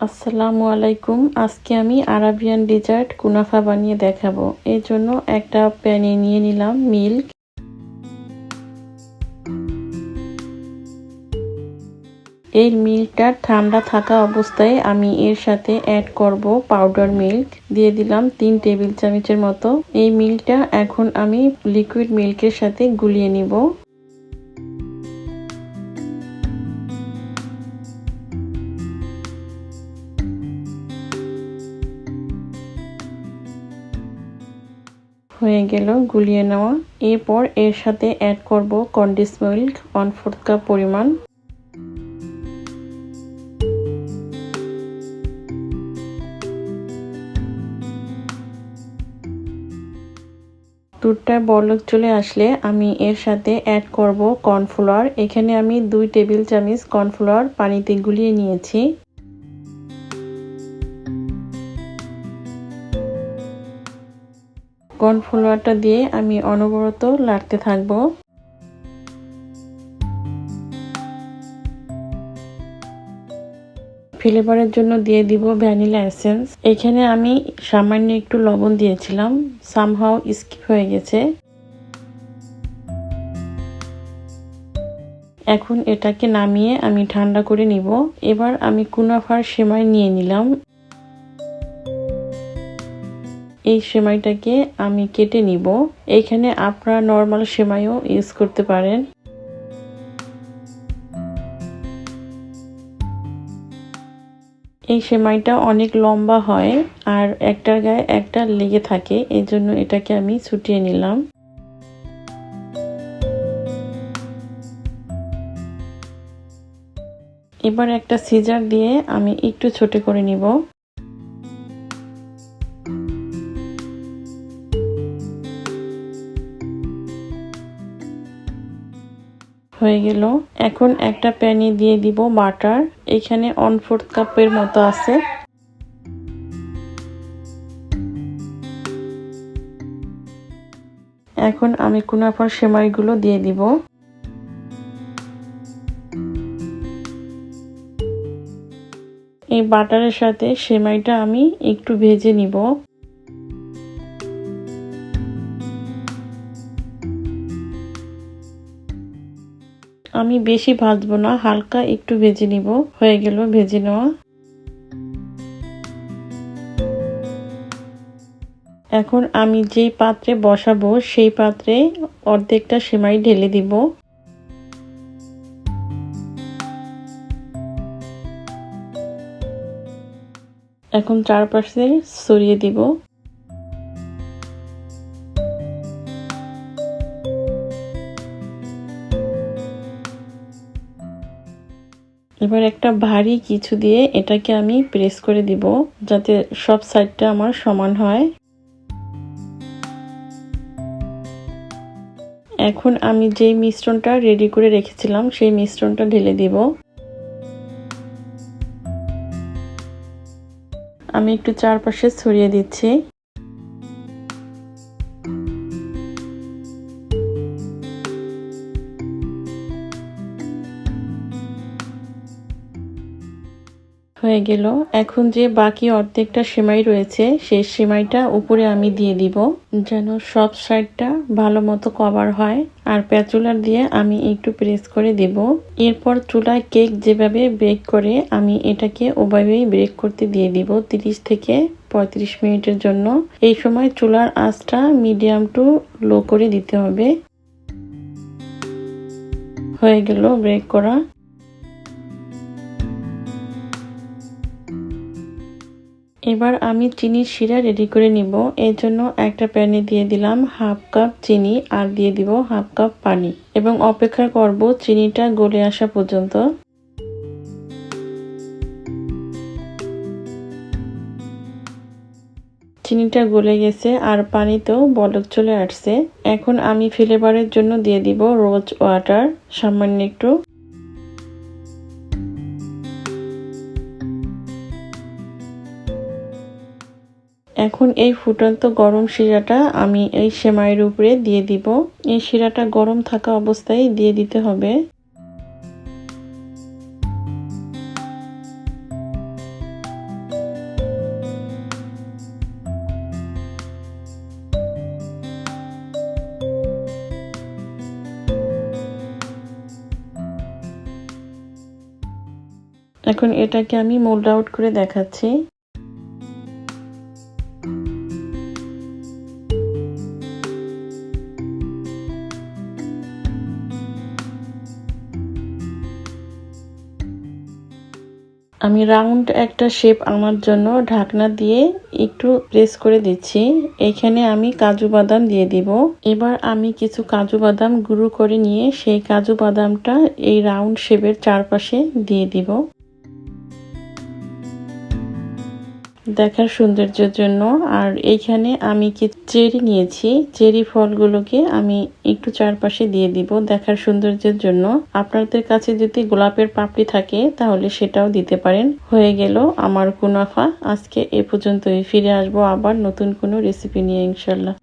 আসসালামু আলাইকুম। আজকে আমি আরাবিয়ান ডেজার্ট কুনাফা বানিয়ে দেখাবো। এর জন্য একটা প্যানে নিয়ে নিলাম মিল্ক। এই মিল্কটা ঠান্ডা থাকা অবস্থায় আমি এর সাথে অ্যাড করব পাউডার মিল্ক দিয়ে দিলাম তিন টেবিল চামচের মতো। এই মিল্কটা এখন আমি লিকুইড মিল্কের সাথে গুলিয়ে নিব। হয়ে গেল, গুলিয়ে নেওয়া। এরপর এর সাথে অ্যাড করব condensed milk one fourth cup পরিমাণ। দুধটা বলক চলে আসলে আমি এর সাথে অ্যাড করব কর্নফ্লাওয়ার এখানে আমি দুই টেবিল চামচ কর্নফ্লাওয়ার পানিতে গুলিয়ে নিয়েছি। কর্নফ্লাওয়ারটা দিয়ে আমি অনবরত লাড়তে থাকব। ফ্লেভারের জন্য দিয়ে দিব ভ্যানিলা এসেন্স। এখানে আমি সামান্য একটু লবণ দিয়েছিলাম। সামহাও স্কিপ হয়ে গেছে। এখন এটাকে নামিয়ে আমি ঠান্ডা করে নিব। এবার আমি কুনাফার সেমাই নিয়ে নিলাম। এই সেমাইটাকে আমি কেটে নিব। এইখানে আপনারা নর্মাল সেমাইও ইউজ করতে পারেন। এই সেমাইটা অনেক লম্বা হয় আর একটার গায়ে একটা লেগে থাকে, এই জন্য এটাকে আমি ছুটিয়ে নিলাম। এবার একটা সিজার দিয়ে আমি একটু ছোট করে নিব। হয়ে গেল। এখন একটা প্যানে দিয়ে দিব বাটার। এখানে ওয়ান ফোর্থ কাপের মতো আছে। এখন আমি কুনাফার সেমাইগুলো দিয়ে দিব। এই বাটারের সাথে সেমাইটা আমি একটু ভেজে নিব। আমি বেশি ভাজবো না, হালকা একটু ভেজে নিব। হয়ে গেল ভেজে নেওয়া। এখন আমি যেই পাত্রে বসাবো, সেই পাত্রে অর্ধেকটা সেমাই ঢেলে দিব। এখন চারপাশে সরিয়ে দিব। এবার একটা ভারী কিছু দিয়ে এটাকে আমি প্রেস করে দিব, যাতে সব সাইডটা আমার সমান হয়। এখন আমি যেই মিশ্রণটা রেডি করে রেখেছিলাম, সেই মিশ্রণটা ঢেলে দিব। আমি একটু চারপাশে ছড়িয়ে দিচ্ছি। হয়ে গেল। এখন যে বাকি অর্ধেকটা সেমাই রয়েছে, সেই সেমাইটা উপরে আমি দিয়ে দিব। যেন সব সাইডটা ভালো মতো কভার হয়। আর প্যাচুলার দিয়ে আমি একটু প্রেস করে দেব। এরপর চুলায় কেক যেভাবে বেক করে, আমি এটাকে ওভাবেই ব্রেক করতে দিয়ে দিব 30 থেকে পঁয়ত্রিশ মিনিটের জন্য। এই সময় চুলার আঁচটা মিডিয়াম টু লো করে দিতে হবে। হয়ে গেল ব্রেক করা। এবার আমি চিনির শিরা রেডি করে নিব। এর জন্য একটা প্যানে দিয়ে দিলাম হাফ কাপ চিনি আর দিয়ে দিব হাফ কাপ পানি। এবং অপেক্ষা করব চিনিটা গলে আসা পর্যন্ত। চিনিটা গলে গেছে আর পানিতেও বলক চলে আসছে। এখন আমি ফ্লেভারের জন্য দিয়ে দিব রোজ ওয়াটার সামান্য একটু। এখন এই ফুটন্ত গরম শিরাটা আমি এই সেমাইয়ের উপরে দিয়ে দিব। এই শিরাটা গরম থাকা অবস্থায় দিয়ে দিতে হবে। এখন এটাকে আমি মোল্ড আউট করে দেখাচ্ছি। আমি রাউন্ড একটা শেপ আমার জন্য ঢাকনা দিয়ে একটু প্রেস করে দিচ্ছি। এখানে আমি কাজু বাদাম দিয়ে দিব। এবার আমি কিছু কাজু বাদাম গুঁড়ো করে নিয়ে সেই কাজু বাদামটা এই রাউন্ড শেপের চারপাশে দিয়ে দিব। দেখার সৌন্দর্যের জন্য। আর এইখানে আমি কি চেরি নিয়েছি, চেরি ফলগুলোকে আমি একটু চারপাশে দিয়ে দিব দেখার সৌন্দর্যের জন্য। আপনাদের কাছে যদি গোলাপের পাপড়ি থাকে, তাহলে সেটাও দিতে পারেন। হয়ে গেল আমার কুনাফা। আজকে এ পর্যন্তই। ফিরে আসব আবার নতুন কোনো রেসিপি নিয়ে ইনশাল্লাহ